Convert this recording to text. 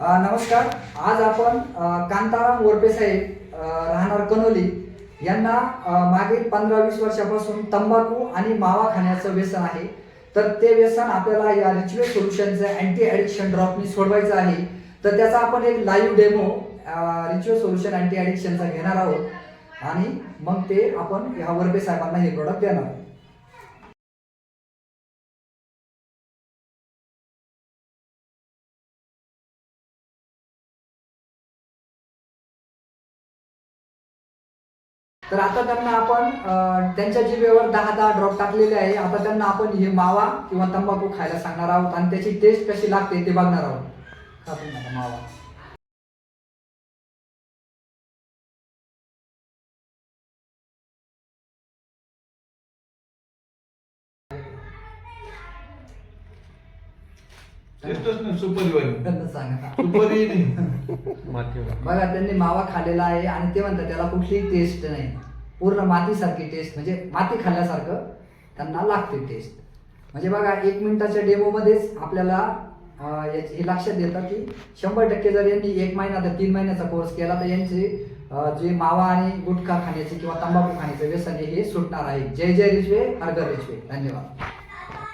नमस्कार. आज आपण कांताराम वरपे साहेब राहणार कनोली. यांना मागील पंधरा वीस वर्षापासून तंबाखू आणि मावा खाण्याचं व्यसन आहे. तर ते व्यसन आपल्याला या रिच्युअल सोल्युशनचं अँटी ॲडिक्शन ड्रॉपनी सोडवायचं आहे. तर त्याचा आपण एक live demo ritual solution anti ॲडिक्शनचा घेणार आहोत. आणि मग ते आपण ह्या वरपे साहेबांना हे प्रोडक्ट देणार आहोत. तर आता त्यांना आपण त्यांच्या जिभेवर दहा दहा ड्रॉप टाकलेले आहे. आता त्यांना आपण हे मावा किंवा तंबाखू खायला सांगणार आहोत आणि त्याची टेस्ट कशी लागते ते बघणार आहोत. आता मावा. टेस्टच नाही सुपर सुपर ही बघा त्यांनी मावा खाल्लेला आहे आणि ते म्हणतात त्याला कुठलीही टेस्ट नाही. पूर्ण मातीसारखी टेस्ट म्हणजे माती खाल्ल्यासारखं त्यांना लागते टेस्ट म्हणजे बघा एक मिनिटाच्या डेमोमध्येच आपल्याला हे लक्षात येतं की शंभर टक्के जर यांनी एक महिना तर तीन महिन्याचा कोर्स केला तर यांचे जे मावा आणि गुटखा खाण्याचे किंवा तंबाखू खाण्याचे व्यसन हे सुटणार आहे. जय जय रिचवे हरगर रिचवे धन्यवाद.